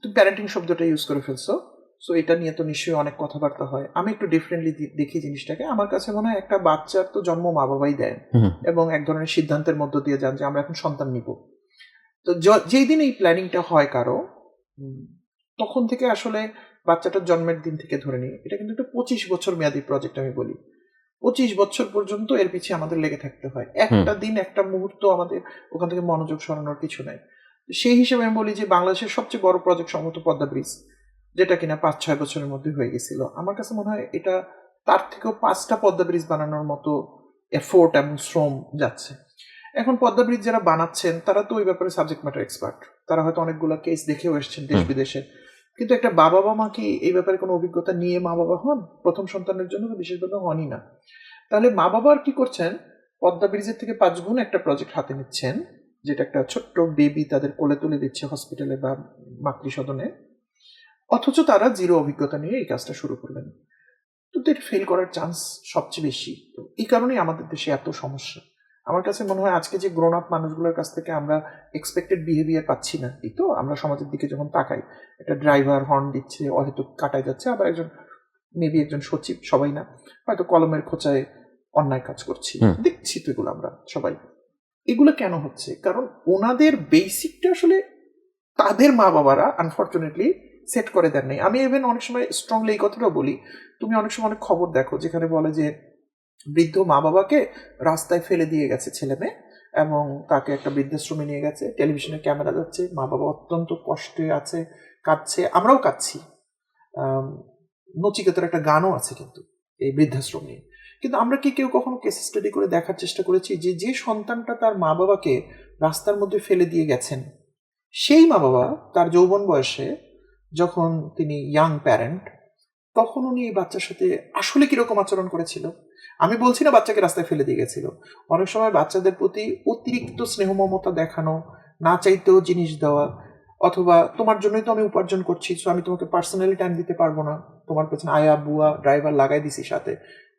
তুমি প্যারেন্টিং শব্দটা ইউজ করে ফেলছো সো এটা নিয়ে তো নিশ্চয়ই অনেক কথাবার্তা হয়। আমি একটু ডিফারেন্টলি দেখি জিনিসটাকে। আমার কাছে মনে হয় একটা বাচ্চার তো জন্ম মা বাবাই দেন এবং এক ধরনের সিদ্ধান্তের মধ্য দিয়ে যান যে আমরা এখন সন্তান নিব। তো যেই দিন এই প্ল্যানিংটা হয় কারও তখন থেকে আসলে বাচ্চাটার জন্মের দিন থেকে ধরে নিই। এটা কিন্তু একটা পঁচিশ বছর মেয়াদি প্রজেক্ট আমি বলি। পঁচিশ বছর পর্যন্ত এর পিছিয়ে আমাদের লেগে থাকতে হয়। একটা দিন একটা মুহূর্ত আমাদের ওখান থেকে মনোযোগ সরানোর কিছু নাই। সেই হিসেবে আমি বলি যে বাংলাদেশের সবচেয়ে বড় প্রজেক্ট সম্ভবত পদ্মা ব্রিজ যেটা কিনা পাঁচ ছয় বছরের মধ্যে হয়ে গেছিল। আমার কাছে মনে হয় এটা তার থেকেও পাঁচটা পদ্মা ব্রিজ বানানোর মতো এফোর্ট এবং শ্রম যাচ্ছে। এখন পদ্মা ব্রিজ যারা বানাচ্ছেন তারা তো ওই ব্যাপারে সাবজেক্ট ম্যাটার এক্সপার্ট তারা হয়তো অনেকগুলো কেস দেখেও এসছেন দেশ। বিদেশে। কিন্তু একটা বাবা বা মা কি এই ব্যাপারে কোনো অভিজ্ঞতা নিয়ে মা বাবা হন? প্রথম সন্তানের জন্য বিশেষভাবে হনই না। তাহলে মা বাবা আর কি করছেন? পদ্মা ব্রিজের থেকে পাঁচ গুণ একটা প্রজেক্ট হাতে নিচ্ছেন। যেটা একটা ছোট্ট বেবি তাদের কোলে তুলে দিচ্ছে হসপিটালে বা মাতৃসদনে অথচ তারা জিরো অভিজ্ঞতা নিয়ে এই কাজটা শুরু করলেন। তো এটা ফেল করার চান্স সবচেয়ে বেশি। তো এই কারণেই আমাদের দেশে এত সমস্যা। আমার কাছে মনে হয় আজকে যে গ্রোন আপ মানুষগুলোর কাছ থেকে আমরা এক্সপেক্টেড বিহেভিয়ার পাচ্ছি না এই তো আমরা সমাজের দিকে যখন তাকাই একটা ড্রাইভার হর্ন দিচ্ছে হয়তো কাটায় যাচ্ছে আবার একজন মেবি একজন সচিব সবাই না হয়তো কলমের খোঁচায় অন্যায় কাজ করছি। দেখছি তো এগুলো আমরা সবাই। এগুলো কেন হচ্ছে? কারণ ওনাদের বেসিকটা আসলে তাদের মা বাবারা আনফর্চুনেটলি সেট করে দেন নাই। আমি ইভেন অনেক সময় স্ট্রংলি এই কথাটাও বলি, তুমি অনেক সময় অনেক খবর দেখো যেখানে বলে যে বৃদ্ধ মা বাবাকে রাস্তায় ফেলে দিয়ে গেছে ছেলে মেয়ে এবং তাকে একটা বৃদ্ধাশ্রমে নিয়ে গেছে টেলিভিশনে ক্যামেরা যাচ্ছে মা বাবা অত্যন্ত কষ্টে আছে, কাঁদছে, আমরাও কাঁদছি। নচিকেতার একটা গানও আছে কিন্তু এই বৃদ্ধাশ্রম নিয়ে। কিন্তু আমরা কি কেউ কখনো কেস স্টাডি করে দেখার চেষ্টা করেছি যে যে সন্তানটা তার মা বাবাকে রাস্তার মধ্যে ফেলে দিয়ে গেছেন, সেই মা বাবা তার যৌবন বয়সে যখন তিনি ইয়াং প্যারেন্ট তখন উনি এই বাচ্চার সাথে আসলে কীরকম আচরণ করেছিল? আমি বলছি না বাচ্চাকে রাস্তায় ফেলে দিয়ে গেছিল। অনেক সময় বাচ্চাদের প্রতি অতিরিক্ত স্নেহ মমতা দেখানো, না চাইতেও জিনিস দেওয়া, অথবা তোমার জন্যই তো আমি উপার্জন করছি সো আমি তোমাকে পার্সোনালি টাইম দিতে পারব না। তোমার পেছনে আয়া, বুয়া ড্রাইভার লাগাই দিছি সাথে।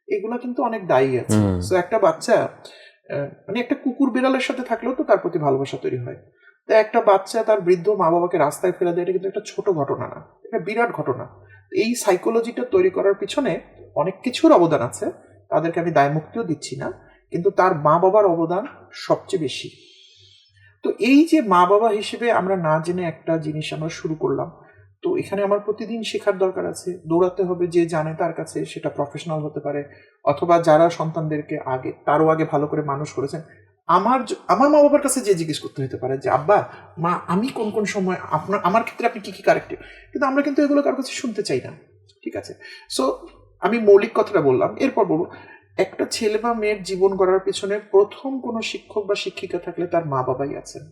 এগুলা কিন্তু অনেক দায়ী আছে। সো একটা বাচ্চা মানে একটা কুকুর বিড়ালের সাথে থাকলেও তো তার প্রতি ভালোবাসা তৈরি হয়। তো একটা বাচ্চা তার বৃদ্ধ মা বাবাকে রাস্তায় ফেলে দেয় এটা কিন্তু একটা ছোট ঘটনা না এটা বিরাট ঘটনা। এই সাইকোলজিটা তৈরি করার পিছনে অনেক কিছুর অবদান আছে তাদেরকে আমি দায়মুক্তিও দিচ্ছি না কিন্তু তার মা বাবার অবদান সবচেয়ে বেশি। তো এই যে মা বাবা হিসেবে আমরা না জেনে একটা জিনিস আমরা শুরু করলাম তো এখানে আমার প্রতিদিন শেখার দরকার আছে। দৌড়াতে হবে, যে জানে তার কাছে সেটা প্রফেশনাল হতে পারে। অথবা যারা সন্তানদেরকে আগে, তারও আগে ভালো করে মানুষ করেছেন, আমার আমার মা বাবার কাছে যে জিজ্ঞেস করতে হতে পারে যে, আব্বা, মা, আমি কোন কোন সময় আপনার, আমার ক্ষেত্রে আপনি কি কি কারেক্টিভ কিন্তু আমরা কিন্তু এগুলো কারোর কাছে শুনতে চাই না। ঠিক আছে? সো আমি মৌলিক কথাটা বললাম, এরপর বলব, একটা ছেলে বা মেয়ের জীবন গড়ার পেছনে প্রথম কোনো শিক্ষক বা শিক্ষিকা থাকলে তার মা বাবাই আছেন।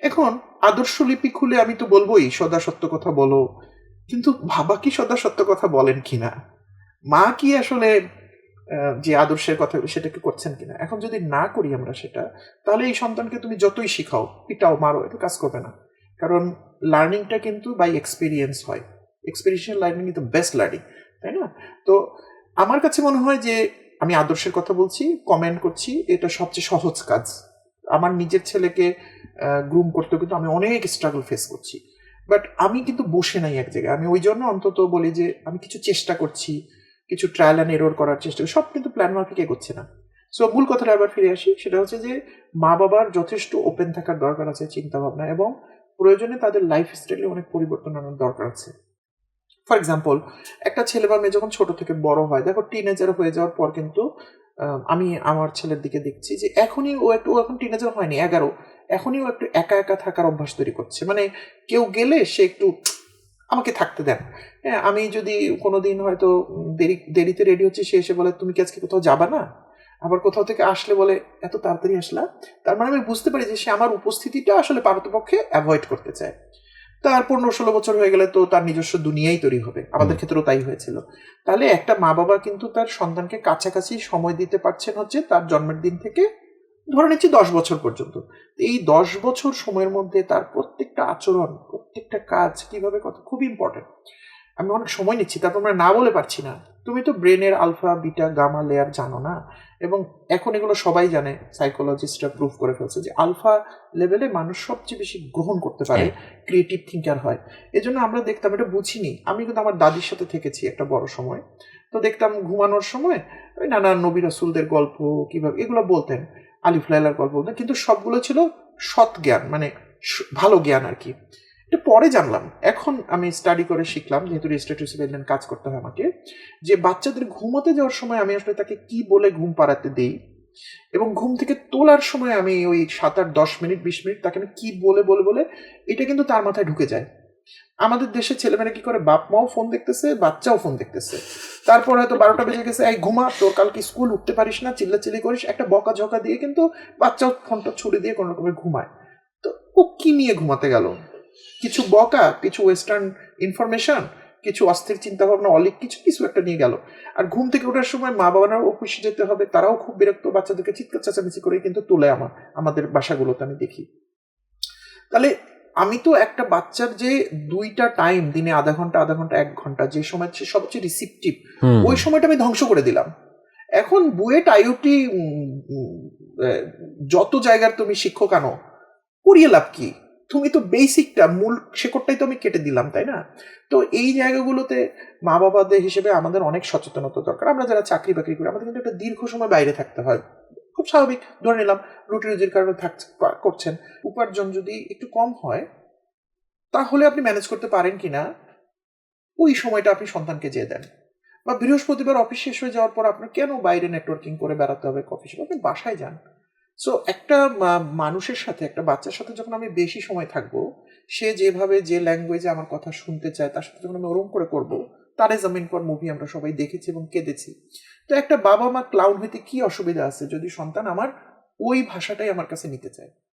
এখন আদর্শ লিপি খুলে আমি তো বলবোই, সদা সত্য কথা বলো। কিন্তু বাবা কি সদা সত্য কথা বলেন কিনা? মা কি আসলে যে আদর্শের কথা সেটাকে করছেন কিনা? এখন যদি না করি আমরা সেটা, তাহলে এই সন্তানকে তুমি যতই শিখাও, পিটাও, মারো, এটা কাজ করবে না। কারণ লার্নিংটা কিন্তু বাই এক্সপিরিয়েন্স হয়। Experiential learning the best learning তাই না? তো আমার কাছে মনে হয় যে আমি আদর্শের কথা বলছি কমেন্ট করছি, এটা সবচেয়ে সহজ কাজ। আমার নিজের ছেলেকে গ্রুম করতে কিন্তু আমি অনেক স্ট্রাগল ফেস করছি। বাট আমি কিন্তু বসে নাই এক জায়গায়। আমি ওই জন্য অন্তত বলি যে, আমি কিছু চেষ্টা করছি, কিছু ট্রায়াল অ্যান্ড এরোর করার চেষ্টা সব কিন্তু প্ল্যান মাফিক এগোচ্ছে না। সো মূল কথাটা আবার ফিরে আসি, সেটা হচ্ছে যে, মা বাবার যথেষ্ট ওপেন থাকার দরকার আছে চিন্তা ভাবনা এবং প্রয়োজনে তাদের লাইফ স্টাইলে অনেক পরিবর্তন আনার দরকার আছে। ফর এক্সাম্পল একটা ছেলে বা মেয়ে যখন ছোট থেকে বড় হয়, দেখো টিনেজার হয়ে যাওয়ার পর কিন্তু আমি আমার ছেলের দিকে দেখছি যে, এখনই ও একটু এখন টিনেজার হয়নি, এগারো। এখনই একটু একা একা থাকার অভ্যাস তৈরি করছে। মানে কেউ গেলে সে একটু আমাকে থাকতে দেন। হ্যাঁ আমি যদি কোনোদিন হয়তো দেরি দেরিতে রেডি হচ্ছে সে এসে বলে তুমি কি আজকে কোথাও যাবা না? আবার কোথাও থেকে আসলে বলে এত তাড়াতাড়ি আসলা? তার মানে আমি বুঝতে পারি যে সে আমার উপস্থিতিটা আসলে পারতপক্ষে অ্যাভয়েড করতে চায়। তার পনেরো ষোলো বছর হয়ে গেলে তো তার নিজস্ব দুনিয়াই তৈরি হবে। আমাদের ক্ষেত্রেও তাই হয়েছিল। তাহলে একটা মা বাবা কিন্তু তার সন্তানকে কাছাকাছি সময় দিতে পারছেন হচ্ছে তার জন্মের দিন থেকে ধরে নিচ্ছি দশ বছর পর্যন্ত। এই দশ বছর সময়ের মধ্যে তার প্রত্যেকটা আচরণ প্রত্যেকটা কাজ কীভাবে কত খুব ইম্পর্টেন্ট আমি অনেক সময় নিচ্ছি তা তোমরা না বলে পারছি না। তুমি তো ব্রেনের আলফা বিটা গামা লেয়ার জানো না? এবং এখন এগুলো সবাই জানে সাইকোলজিস্টরা প্রুভ করে ফেলছে যে আলফা লেভেলে মানুষ সবচেয়ে বেশি গ্রহণ করতে পারে ক্রিয়েটিভ থিঙ্কার হয়। এই জন্য আমরা দেখতাম এটা বুঝিনি। আমি কিন্তু আমার দাদির সাথে থেকেছি একটা বড় সময়। তো দেখতাম ঘুমানোর সময় ওই নানা নবী রাসুলদের গল্প কীভাবে এগুলো বলতেন। আলিফ লাইলার গল্প বলতেন কিন্তু সবগুলো ছিল সৎ জ্ঞান মানে ভালো জ্ঞান আর কি। এটা পরে জানলাম, এখন আমি স্টাডি করে শিখলাম, যেহেতু রেজিস্ট্রেটিভ কাজ করতে হয় আমাকে, যে বাচ্চাদের ঘুমোতে যাওয়ার সময় আমি আসলে তাকে কি বলে ঘুম পাড়াতে দেই এবং ঘুম থেকে তোলার সময় আমি ওই সাত আট দশ মিনিট, বিশ মিনিট তাকে আমি কি বলে বলে বলে, এটা কিন্তু তার মাথায় ঢুকে যায়। আমাদের দেশে ছেলেমেয়েরা কি করে বাপ মাও ফোন দেখতেছে, বাচ্চাও ফোন দেখতেছে? তারপর হয়তো বারোটা বেজে গেছে, এই ঘুমা, তোর কালকে স্কুল উঠতে পারিস না, চিল্লাচিল্লি করিস, একটা বকা ঝকা দিয়ে কিন্তু বাচ্চাও ফোনটা ছুড়ে দিয়ে কোনো রকমের ঘুমায়। তো ও কি নিয়ে ঘুমাতে গেল? কিছু বকা, কিছু ওয়েস্টার্ন ইনফরমেশন কিছু অস্থির চিন্তা ভাবনা অলিক কিছু কিছু একটা নিয়ে গেল। আর ঘুম থেকে ওঠার সময় মা বাবারাও অফিসে যেতে হবে, তারাও খুব বিরক্ত, বাচ্চাদেরকে চিৎকার চেঁচামেচি করে কিন্তু তোলে আমার আমাদের বাসাগুলোতে আমি দেখি। তাহলে আমি তো একটা বাচ্চার যে দুইটা টাইম দিনে আধা ঘণ্টা আধা ঘণ্টা এক ঘণ্টা যে সময় সে সবচেয়ে রিসিপটিভ ওই সময়টা আমি ধ্বংস করে দিলাম। এখন বুয়েট আইওটি যত জায়গার তুমি শিক্ষক আনো করিয়ে লাভ কি? তুমি তো বেসিকটা মূল শেকড়টাই তো আমি কেটে দিলাম তাই না? তো এই জায়গাগুলোতে মা বাবাদের হিসেবে আমাদের অনেক সচেতনতা দরকার। আমরা যারা চাকরি বাকরি করি আমাদের কিন্তু একটা দীর্ঘ সময় বাইরে থাকতে হয়। খুব স্বাভাবিক। ধরে নিলাম রুটি রুজির কারণে করছেন। উপার্জন যদি একটু কম হয়, তাহলে আপনি ম্যানেজ করতে পারেন কিনা ওই সময়টা আপনি সন্তানকে যেয়ে দেন। বা বৃহস্পতিবার অফিস শেষ হয়ে যাওয়ার পর আপনার কেন বাইরে নেটওয়ার্কিং করে বেড়াতে হবে কফি শপ আপনি বাসায় যান। সো একটা মানুষের সাথে, একটা বাচ্চার সাথে যখন আমি বেশি সময় থাকব, সে যেভাবে যে ল্যাঙ্গুয়েজে আমার কথা শুনতে চায়, তার সাথে যখন আমি ওরম করে করব তারে জমিন পর মুভি আমরা সবাই দেখেছি এবং কেঁদেছি। তো একটা বাবা মা ক্লাউন হইতে কি অসুবিধা আছে যদি সন্তান আমার ওই ভাষাটাই আমার কাছে নিতে চায়?